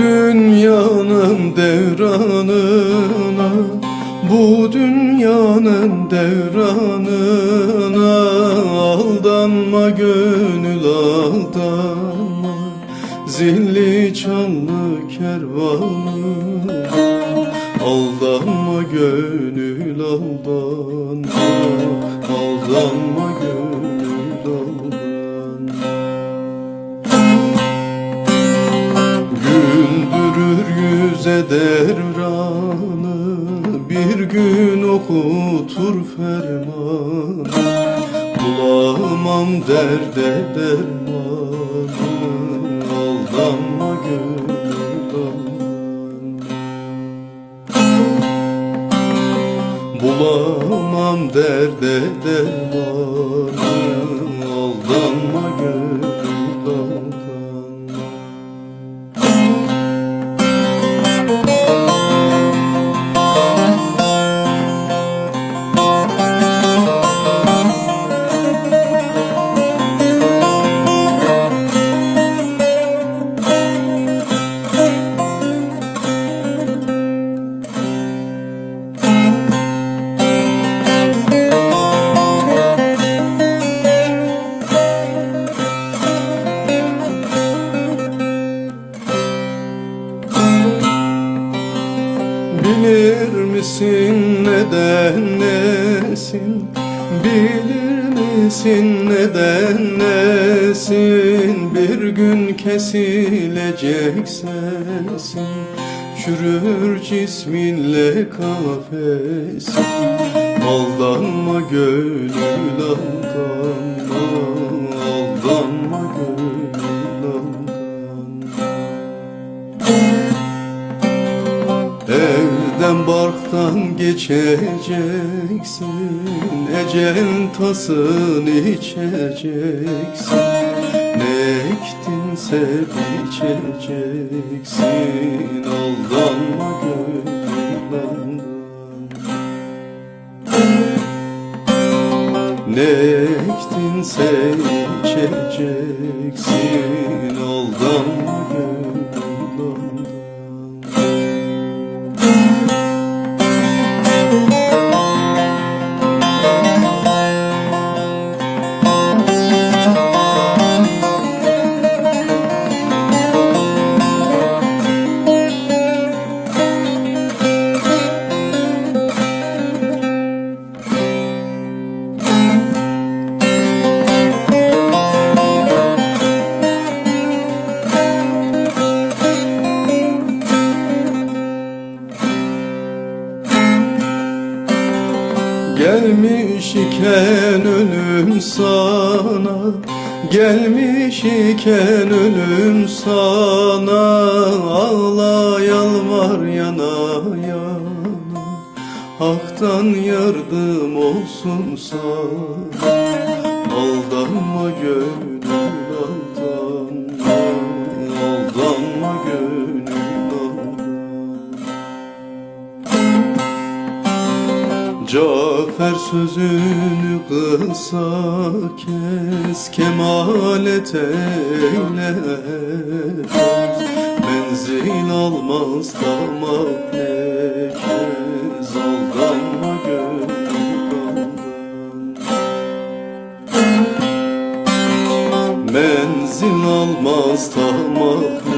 Dünyanın devranına Bu dünyanın devranına Aldanma gönül aldanma Zilli çanlı kervanına Aldanma gönül aldanma Aldanma gönül yüze devranı Bir gün okutur fermanı. Bulamam derde dermanı Aldanma gönül Bulamam derde dermanı Aldanma gönül Bilir misin neden nesin? Bilir misin neden nesin? Bir gün kesilecek sesin Çürür cisminle kafesin. Aldanma gönül aldanma geçeceksin Ecel tasını içeceksin. Ne ektinse biçeceksin Aldanma gönül aldanma Ne ektinse biçeceksin Aldanma gönül iken ölüm sana Gelmiş iken ölüm sana. Ağla yalvar yana yana Hak'tan yardım olsun sana. Aldanma gönül aldanma Aldanma gönül Cafer sözünü kısa kes Kemalet eyle. Menzil almaz damak nekez Aldanma gönül aldanma Menzil almaz damak